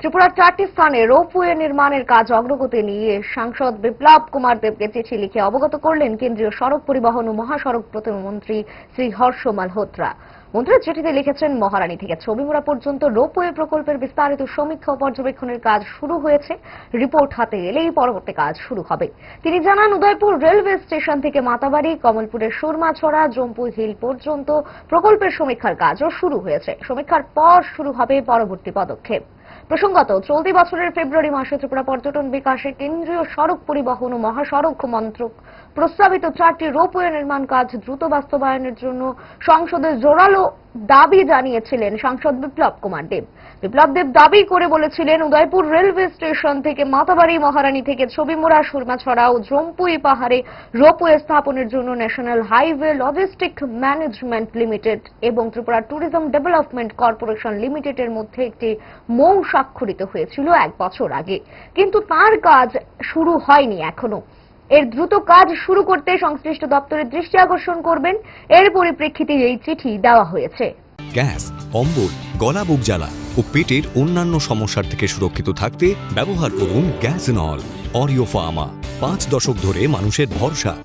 ত্রিপুরার চারটি স্থানে রোপওয়ে নির্মাণের কাজ অগ্রগতি নিয়ে সাংসদ বিপ্লব কুমার দেবকে চিঠি লিখে অবগত করলেন কেন্দ্রীয় সড়ক পরিবহন ও মহাসড়ক প্রতিমন্ত্রী শ্রী হর্ষ মালহোত্রা মন্ত্রী চিঠিতে লিখেছেন, মহারানী থেকে ছবিমুড়া পর্যন্ত রোপওয়ে প্রকল্পের বিস্তারিত সমীক্ষা ও পর্যবেক্ষণের কাজ শুরু হয়েছে। রিপোর্ট হাতে এলেই পরবর্তী কাজ শুরু হবে। তিনি জানান, উদয়পুর রেলওয়ে স্টেশন থেকে মাতাবাড়ি, কমলপুরের সুরমাছড়া জম্পু হিল পর্যন্ত প্রকল্পের সমীক্ষার কাজও শুরু হয়েছে। সমীক্ষার পর শুরু হবে পরবর্তী পদক্ষেপ। প্রসঙ্গত চলতি বছরের ফেব্রুয়ারি মাসে ত্রিপুরা পর্যটন বিকাশে কেন্দ্রীয় সড়ক পরিবহন ও মহাসড়ক মন্ত্রক প্রস্তাবিত চারটি রোপওয়ে নির্মাণ কাজ দ্রুত বাস্তবায়নের জন্য সংসদে জোরালো দাবি জানিয়েছিলেন সাংসদ বিপ্লব কুমার দেব। বিপ্লব দেব দাবি করে বলেছিলেন, উদয়পুর রেলওয়ে স্টেশন থেকে মাতাবাড়ি, মহারানী থেকে ছবিমুড়া সুরমাছড়া ও জম্পুই পাহাড়ে রোপওয়ে স্থাপনের জন্য national highway logistic management limited এবং ত্রিপুরা ট্যুরিজম ডেভেলপমেন্ট কর্পোরেশন লিমিটেডের মধ্যে একটি মৌ স্বাক্ষরিত হয়েছিল এক বছর আগে। কিন্তু তার কাজ শুরু হয়নি এখনও। এর দ্রুত কাজ শুরু করতে সংশ্লিষ্ট দপ্তরের দৃষ্টি আকর্ষণ করবেন। এর পরিপ্রেক্ষিতে এই চিঠি দেওয়া হয়েছে। গ্যাস, অম্বল, গলা বুক জ্বালা ও পেটের অন্যান্য সমস্যার থেকে সুরক্ষিত থাকতে ব্যবহার করুন গ্যাস নল, অরিও ফার্মা। পাঁচ দশক ধরে মানুষের ভরসা।